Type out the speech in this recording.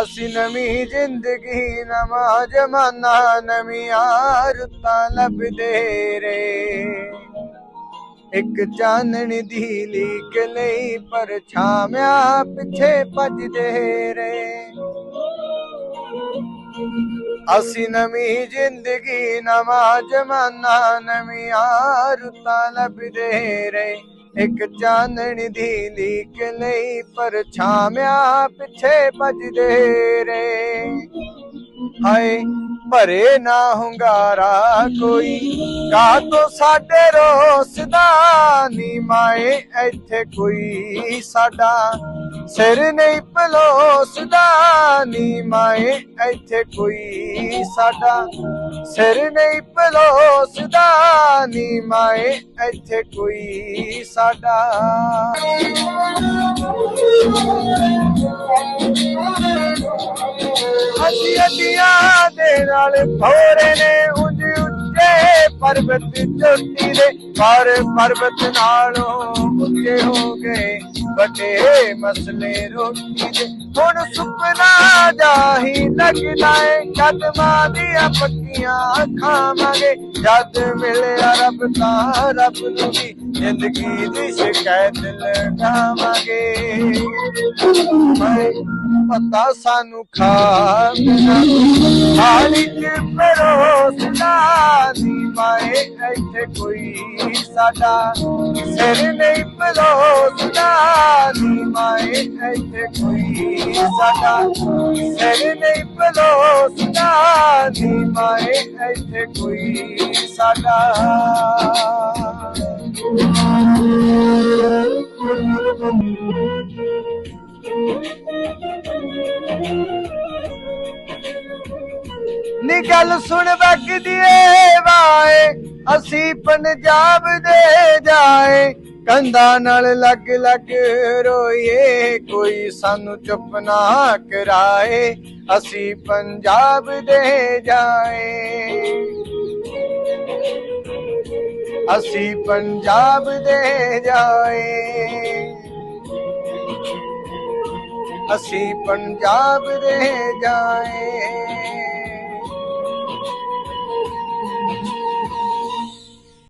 ਅਸੀਂ ਨਵੀਂ ਜ਼ਿੰਦਗੀ, ਨਵਾਂ ਜਮਾਨਾ, ਨਵੀਆਂ ਰੁੱਤਾਂ ਲੱਭਦੇ ਰੇ ਇੱਕ ਚਾਨਣ ਦੀ ਲੀਕ ਲਈ ਪਰਛਾਵਿਆਂ ਪਿੱਛੇ ਭੱਜਦੇ ਰੇ ਅਸੀਂ ਨਵੀਂ ਜ਼ਿੰਦਗੀ, ਨਵਾਂ ਜਮਾਨਾ, ਨਵੀਂ ਰੁੱਤਾਂ ਲੱਭਦੇ ਰੇ ਇੱਕ ਚਾਨਣ ਦੀ ਲੀਕ ਲਈ ਪਰਛਾਵਿਆਂ ਪਿੱਛੇ ਭੱਜਦੇ ਰੇ ਹਾਏ, ਭਰੇ ਨਾ ਹੁੰਗਾਰਾ ਕੋਈ। ਕਾ ਤੋ ਸਾਡੇ ਰੋਸਦਾ ਨੀ ਮਾਏ ਇੱਥੇ ਕੋਈ ਸਾਡਾ। ਸਿਰ ਨਹੀਂ ਪਲੋਸਦਾ ਨੀ ਮਾਏ, ਇੱਥੇ ਕੋਈ ਸਾਡਾ ਸਿਰ ਨਹੀਂ ਪਲੋਸਦਾ। ਨੀ ਮਾਏ, ਇੱਥੇ ਕੋਈ ਸਾਡਾ। ਅਸੀਂ ਅੱਡੀਆਂ ਦੇ ਨਾਲ ਭੋਰੇ ਨੇ ਉਂਝ ਉੱਚੇ ਪਰਬਤ ਚੋਟੀ ਦੇ। ਪਰ ਪਰਬਤ ਨਾਲੋਂ ਉੱਚੇ ਹੋ ਗਏ। ਵੱਡੇ ਮਸਲੇ ਰੋਟੀ ਦੇ। ਹੁਣ ਸੁਪਨਾ ਜਾਹੀ ਲੱਗਦਾ ਏ, ਕਦਮਾਂ ਦੀਆਂ ਪੱਕੀਆਂ ਖਾਵਾਂਗੇ ਜਦ ਮਿਲਿਆ ਰੱਬ ਤਾਂ ਰੱਬ ਨੂੰ ਵੀ ਜ਼ਿੰਦਗੀ ਦੀ ਸ਼ਿਕਾਇਤ ਲਗਾਵਾਂਗੇ। ਹਾਏ ਪਤਾ ਸਾਨੂੰ ਖਾਣਾ ਹਾਲੀ ਚ ਪਰੋਸਦਾ ਨੀ ਮਾਏ, ਇੱਥੇ ਕੋਈ ਸਾਡਾ ਸਿਰ ਨਹੀਂ ਪਰੋਸਦਾ ਨੀ ਮਾਏ, ਇੱਥੇ ਕੋਈ ਸਾਡਾ ਸਿਰ ਨਹੀਂ ਪਰੋਸਦਾ ਨੀ ਮਾਏ, ਇੱਥੇ ਕੋਈ ਸਾਡਾ ਨੀ ਗੱਲ ਸੁਣ ਵਗਦੀ ਏ ਵਾਏ, ਅਸੀਂ ਪੰਜਾਬ ਦੇ ਜਾਏ। ਕੰਧਾਂ ਨਾਲ ਲੱਗ ਲੱਗ ਰੋਏ ਕੋਈ ਸਾਨੂੰ ਚੁੱਪ ਨਾ ਕਰਾਏ, ਅਸੀਂ ਪੰਜਾਬ ਦੇ ਜਾਏ। ਅਸੀਂ ਪੰਜਾਬ ਦੇ ਜਾਏ। ਅਸੀਂ ਪੰਜਾਬ ਦੇ ਜਾਏ।